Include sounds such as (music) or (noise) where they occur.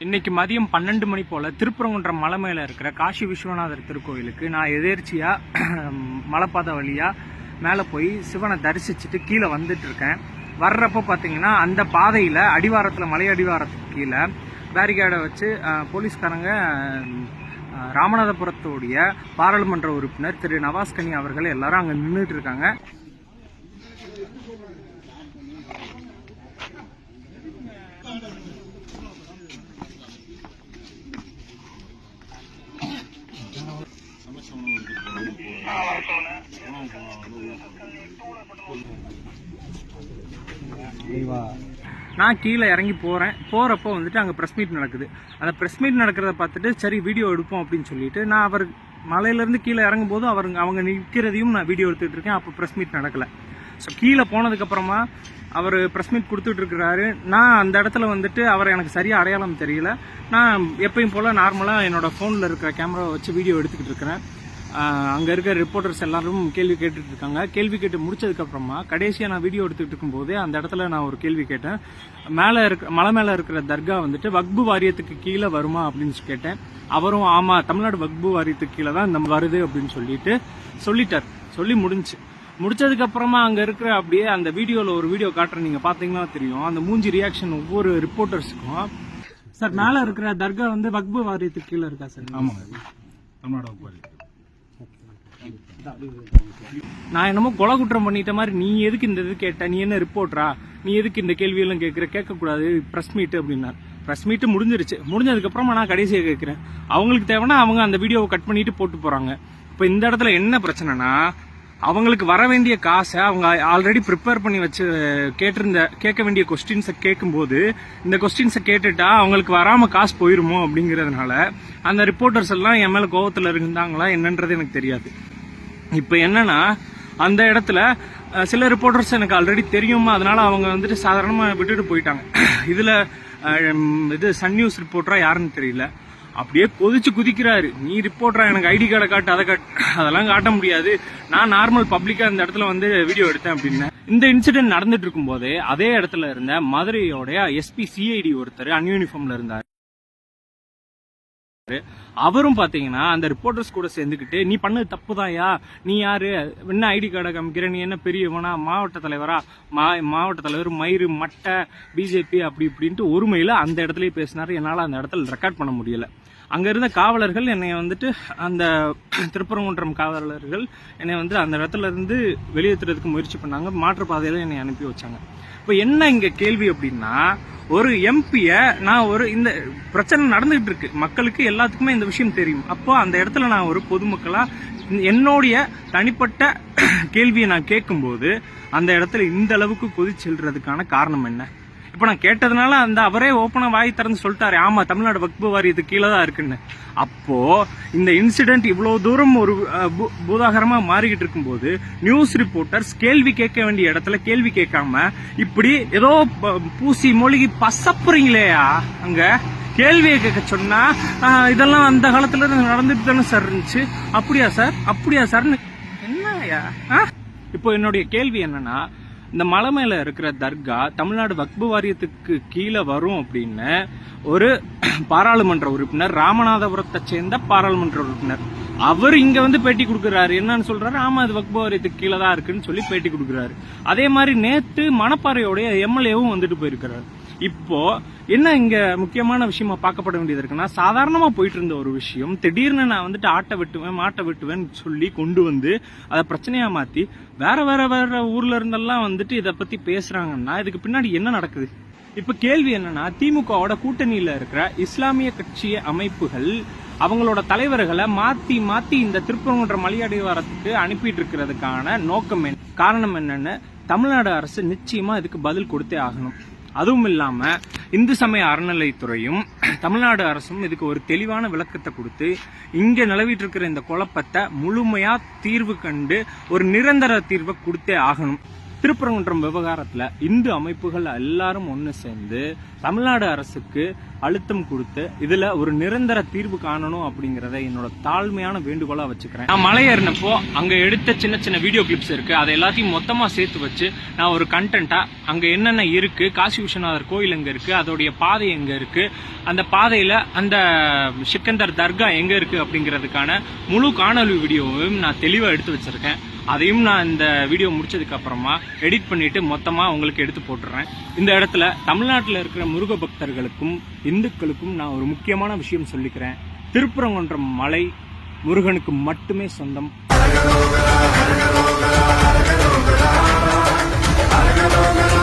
இன்னைக்கு மதியம் பன்னெண்டு மணி போல திருப்பரங்குன்றம் மலை மேல இருக்கிற காசி விஸ்வநாதர் திருக்கோயிலுக்கு நான் எதேர்ச்சியா மலைப்பாதை வழியா மேலே போய் சிவனை தரிசிச்சுட்டு கீழே வந்துட்டு இருக்கேன். வர்றப்போ பார்த்தீங்கன்னா அந்த பாதையில் அடிவாரத்தில் மலை அடிவாரத்துக்கு கீழே பேரிகேடை வச்சு போலீஸ்காரங்க ராமநாதபுரத்துடைய பாராளுமன்ற உறுப்பினர் திரு நவாஸ்கனி அவர்கள் எல்லாரும் அங்கே நின்றுட்டு இருக்காங்க. நான் கீழே இறங்கி போகிறேன் போகிறப்போ வந்துட்டு அங்கே ப்ரெஸ் மீட் நடக்குது. அந்த ப்ரெஸ் மீட் நடக்கிறத பார்த்துட்டு சரி வீடியோ எடுப்போம் அப்படின்னு சொல்லிட்டு நான் அவர் மலையிலேருந்து கீழே இறங்கும் போது அவர் அவங்க நிற்கிறதையும் நான் வீடியோ எடுத்துகிட்டு இருக்கேன். அப்போ ப்ரெஸ் மீட் நடக்கலை. ஸோ கீழே போனதுக்கப்புறமா அவர் ப்ரெஸ் மீட் கொடுத்துட்ருக்கிறாரு நான் அந்த இடத்துல வந்துட்டு அவரை எனக்கு சரியாக அடையாளம் தெரியல. நான் எப்பயும் போல் நார்மலாக என்னோட ஃபோனில் இருக்கிற கேமராவை வச்சு வீடியோ எடுத்துக்கிட்டு இருக்கிறேன். அங்கே இருக்கிற ரிப்போர்ட்டர்ஸ் எல்லாரும் கேள்வி கேட்டுட்டு இருக்காங்க. கேள்வி கேட்டு முடிச்சதுக்கப்புறமா கடைசியாக நான் வீடியோ எடுத்துக்கிட்டு இருக்கும்போது அந்த இடத்துல நான் ஒரு கேள்வி கேட்டேன். மேலே இருக்க மலை மேலே இருக்கிற தர்கா வந்துட்டு வக்பு வாரியத்துக்கு கீழே வருமா அப்படின்னு கேட்டேன். அவரும் ஆமாம் தமிழ்நாடு வக்பு வாரியத்துக்கு கீழே தான் இந்த வருது அப்படின்னு சொல்லிட்டு சொல்லிட்டார். சொல்லி முடிஞ்சு. முடிச்சதுக்கு அப்புறமா அங்க இருக்கிற அப்படியே அந்த வீடியோல ஒரு வீடியோ காட்டுறேன். நீங்க பாத்தீங்கன்னா தெரியும். அந்த மூஞ்சி ரியாக்ஷன் ஒவ்வொரு ரிப்போர்ட்டர்ஸுக்கும் சார் மேல இருக்கிற தர்கா வந்து வக்பு வாரியத்துக்கு கீழே இருக்கா சார்? ஆமாங்க. தமிழ்நாடு வகுப்பாளி நான் என்னமோ கொலை குற்றம் பண்ணிட்ட மாதிரி நீ எதுக்கு இந்த இது கேட்ட? நீ என்ன ரிப்போர்ட்டரா? நீ எதுக்கு இந்த கேள்வியெல்லாம் கேட்குற கேட்கக்கூடாது. ப்ரெஸ் மீட் அப்படின்னார். ப்ரெஸ் மீட்டு முடிஞ்சிருச்சு. முடிஞ்சதுக்கப்புறமா நான் கடைசியாக கேட்குறேன் அவங்களுக்கு தேவைன்னா அவங்க அந்த வீடியோவை கட் பண்ணிட்டு போட்டு போகிறாங்க இப்போ இந்த இடத்துல என்ன பிரச்சனைனா அவங்களுக்கு வர வேண்டிய காசை அவங்க ஆல்ரெடி ப்ரிப்பேர் பண்ணி வச்சு கேட்டிருந்த கேட்க வேண்டிய கொஸ்டின்ஸை கேட்கும்போது இந்த கொஸ்டின்ஸை கேட்டுட்டா அவங்களுக்கு வராமல் காசு போயிருமோ அப்படிங்கிறதுனால அந்த ரிப்போர்ட்டர்ஸ் எல்லாம் என் மேலே கோவத்தில் இருந்தாங்களா என்னன்றது எனக்கு தெரியாது. இப்போ என்னன்னா அந்த இடத்துல சில ரிப்போர்ட்டர்ஸ் எனக்கு ஆல்ரெடி தெரியுமா. அதனால அவங்க வந்துட்டு சாதாரணமாக விட்டுட்டு போயிட்டாங்க. இதில் இது சன் நியூஸ் ரிப்போர்ட்டரா யாருன்னு தெரியல. அப்படியே கொதிச்சு குதிக்கிறாரு. நீ ரிப்போர்ட்டரா எனக்கு ஐடி கார்டை காட்டு அதை காட்டு. அதெல்லாம் காட்ட முடியாது. நான் நார்மல் பப்ளிக்காக இந்த இடத்துல வந்து வீடியோ எடுத்தேன் அப்படின்னு. இந்த இன்சிடென்ட் நடந்துட்டு இருக்கும்போதே அதே இடத்துல இருந்த மதுரையோடைய எஸ்பி சிஐடி ஒருத்தர் அன்யூனிஃபார்ம்ல இருந்தார். அவரும் பாத்தீங்கன்னா அந்த ரிப்போர்ட்டர்ஸ் கூட சேர்ந்துக்கிட்டு நீ பண்ணது தப்புதாயா நீ யாரு? என்ன ஐடி கார்டை காமிக்கிற? நீ என்ன பெரியவனா மாவட்ட தலைவரா? மா மாவட்ட தலைவர் மயிறு மட்டை பிஜேபி அப்படி இப்படின்ட்டு ஒருமையில அந்த இடத்துலயே பேசினாரு. என்னால அந்த இடத்துல ரெக்கார்ட் பண்ண முடியல. அங்க இருந்த காவலர்கள் என்னை வந்துட்டு அந்த திருப்பரங்குன்றம் காவலர்கள் என்னை வந்து அந்த இடத்துல இருந்து வெளியேற்றுறதுக்கு முயற்சி பண்ணாங்க. மாற்றுப்பாதையில என்னை அனுப்பி வச்சாங்க. இப்போ என்ன இங்க கேள்வி அப்படின்னா ஒரு எம்பிய நான் ஒரு இந்த பிரச்சனை நடந்துகிட்டு இருக்கு. மக்களுக்கு எல்லாத்துக்குமே இந்த விஷயம் தெரியும். அப்போ அந்த இடத்துல நான் ஒரு பொதுமக்களா என்னுடைய தனிப்பட்ட (clears throat) கேள்வியை நான் கேட்கும்போது அந்த இடத்துல இந்த அளவுக்கு கொதிச்செல்றதுக்கான காரணம் என்ன? இப்போ நான் கேட்டதுனால அந்த அவரே ஓப்பனா வாய் திறந்து சொல்லிட்டாரு. ஆமா தமிழ்நாடு வக்பு வாரியத்து கீழே தான் இருக்குன்னு. அப்போ இந்த இன்சிடென்ட் இவ்வளவு தூரம் ஒரு அஹ், பூதாகரமா மாறிக்கிட்டு இருக்கும்போது நியூஸ் ரிப்போர்ட்டர்ஸ் கேள்வி கேட்க வேண்டிய இடத்துல கேள்வி கேட்காம இப்படி ஏதோ ப- பூசி மொழிகி பசப்புறீங்களேயா அங்க? கேள்வியை கேட்க சொன்னா இதெல்லாம் அந்த காலத்துல நடந்துட்டு தானே சார் இருந்துச்சு. அப்படியா சார் அப்படியா சார்னு என்னயா ஆ? இப்போ என்னுடைய கேள்வி என்னன்னா இந்த மலை மேலே இருக்கிற தர்கா தமிழ்நாடு வக்பு வாரியத்துக்கு கீழே வரும் அப்படின்னு ஒரு பாராளுமன்ற உறுப்பினர் ராமநாதபுரத்தை சேர்ந்த பாராளுமன்ற உறுப்பினர். அவர் இங்க வந்து பேட்டி கொடுக்குறாரு. என்னன்னு சொல்றாரு? ஆமா அது வக்பு வாரியத்துக்கு கீழே தான் இருக்குன்னு சொல்லி பேட்டி கொடுக்குறாரு. அதே மாதிரி நேத்து மணப்பாறையோடைய எம்எல்ஏவும் வந்துட்டு போயிருக்கிறாரு. இப்போ என்ன இங்க முக்கியமான விஷயமா பார்க்கப்பட வேண்டியது இருக்குன்னா சாதாரணமா போயிட்டு இருந்த ஒரு விஷயம் திடீர்னு நான் வந்துட்டு ஆட்டை வெட்டுவேன் மாட்டை வெட்டுவேன் சொல்லி கொண்டு வந்து அதை பிரச்சனையா மாத்தி வேற வேற வேற ஊர்ல இருந்தெல்லாம் வந்துட்டு இதை பத்தி பேசுறாங்கன்னா இதுக்கு பின்னாடி என்ன நடக்குது? இப்ப கேள்வி என்னன்னா திமுகவோட கூட்டணியில இருக்கிற இஸ்லாமிய கட்சி அமைப்புகள் அவங்களோட தலைவர்களை மாத்தி மாத்தி இந்த திருப்பரங்குன்ற மலையடிவாரத்துக்கு அனுப்பிட்டு இருக்கிறதுக்கான நோக்கம் என்ன காரணம் என்னன்னு தமிழ்நாடு அரசு நிச்சயமா இதுக்கு பதில் கொடுத்தே ஆகணும். அதுவும் இல்லாம இந்து சமய அறநிலைத்துறையும் (clears throat) தமிழ்நாடு அரசும் இதுக்கு ஒரு தெளிவான விளக்கத்தை கொடுத்து இங்க நிலவிட்டு இருக்கிற இந்த குழப்பத்தை முழுமையா தீர்வு கண்டு ஒரு நிரந்தர தீர்வை கொடுத்தே ஆகணும். திருப்பரங்குன்றம் விவகாரத்தில் இந்து அமைப்புகள் எல்லாரும் ஒன்று சேர்ந்து தமிழ்நாடு அரசுக்கு அழுத்தம் கொடுத்து இதுல ஒரு நிரந்தர தீர்வு காணணும் அப்படிங்கறத என்னோட தாழ்மையான வேண்டுகோளா வச்சுக்கிறேன். நான் மலை ஏறினப்போ அங்க எடுத்த சின்ன சின்ன வீடியோ கிளிப்ஸ் இருக்கு. அதை எல்லாத்தையும் மொத்தமா சேர்த்து வச்சு நான் ஒரு கண்டென்ட்டா அங்க என்னென்ன இருக்கு காசி விஸ்வநாதர் கோயில் எங்க இருக்கு அதோடைய பாதை எங்க இருக்கு அந்த பாதையில அந்த சிக்கந்தர் தர்கா எங்க இருக்கு அப்படிங்கிறதுக்கான முழு காணொலி வீடியோவையும் நான் தெளிவா எடுத்து வச்சிருக்கேன். அதையும் நான் இந்த வீடியோ முடிச்சதுக்கு அப்புறமா எடிட் பண்ணிட்டு மொத்தமா உங்களுக்கு எடுத்து போட்டுறேன். இந்த இடத்துல தமிழ்நாட்டில் இருக்கிற முருக பக்தர்களுக்கும் இந்துக்களுக்கும் நான் ஒரு முக்கியமான விஷயம் சொல்லிக்கிறேன். திருப்பரங்குன்றம் மலை முருகனுக்கு மட்டுமே சொந்தம். Hare